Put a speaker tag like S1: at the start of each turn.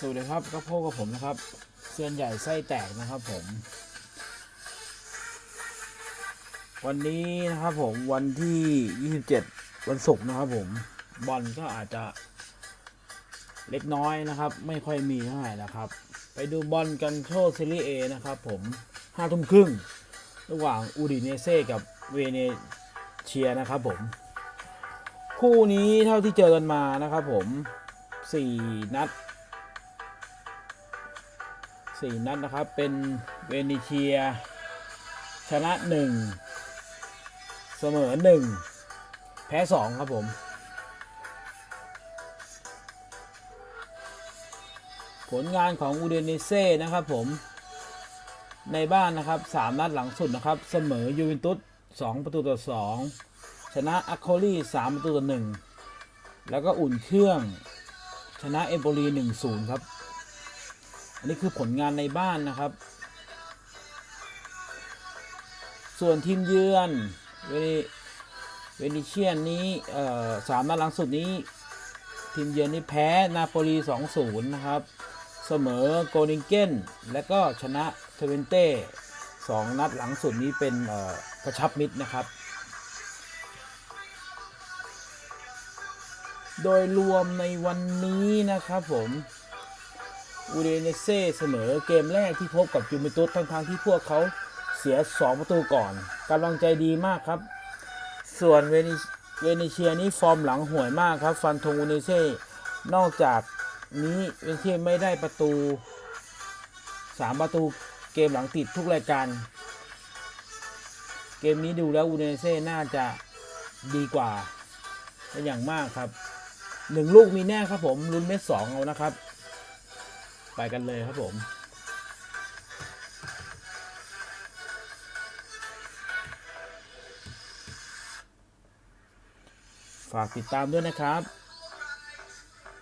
S1: สวัสดีครับก็พบกับผมนะครับเซียนใหญ่ไส้แตกนะครับผม วันนี้นะครับผมวันที่ 27 วันศุกร์นะครับผมบอลก็อาจจะเล็กน้อยนะครับ ไม่ค่อยมีเท่าไหร่นะครับ ไปดูบอลกันโชว์ซีรีส์เอนะครับผมห้าทุ่มครึ่ง ระหว่างอูดิเนเซ่กับเวเนเชียนะครับผม คู่นี้เท่าที่เจอกันมานะครับผม 4 นัด 4นัดนะครับ เป็นเวเนเชีย ชนะ1เสมอ1แพ้2ครับผมผลงานของอูเดเนเซ่นะครับผม ในบ้านนะครับ 3 นัดหลังสุดนะครับ เสมอยูเวนตุส2ประตูต่อ 2 ชนะอัคโคลี3ประตูต่อ 1 แล้วก็อุ่นเครื่อง ชนะเอมโปลี1-0 ครับ อันนี้คือผลงานในบ้านนะครับ ส่วนทีมเยือนเวเนเวนิเชียนนี้สามนัดหลังสุดนี้ ทีมเยือนนี่แพ้นาโปลี 2-0 นะครับ เสมอโกนิงเกนและก็ชนะเทเวนเต้สองนัดหลังสุดนี้เป็นกระชับมิตรนะครับ โดยรวมในวันนี้นะครับผม อูเดเนเซ่เสมอเกมแรกที่พบกับยูเวนตุสทั้งๆที่พวกเขาเสีย 2 ประตูก่อนกำลังใจดีมากครับ ส่วนเวนิเวเนเชียนี่ฟอร์มหลังห่วยมากครับ ฟันธงอูเดเนเซ่นอกจากนี้เวเนเชียไม่ได้ประตู 3 ประตูเกมหลังติดทุกรายการ เกมนี้ดูแล้วอูเดเนเซ่น่าจะดีกว่าเป็นอย่างมากครับหนึ่งลูกมีแน่ครับผมลุ้นเม็ดสองเอานะครับ ไปกันเลยครับผมฝากติดตามด้วยนะครับ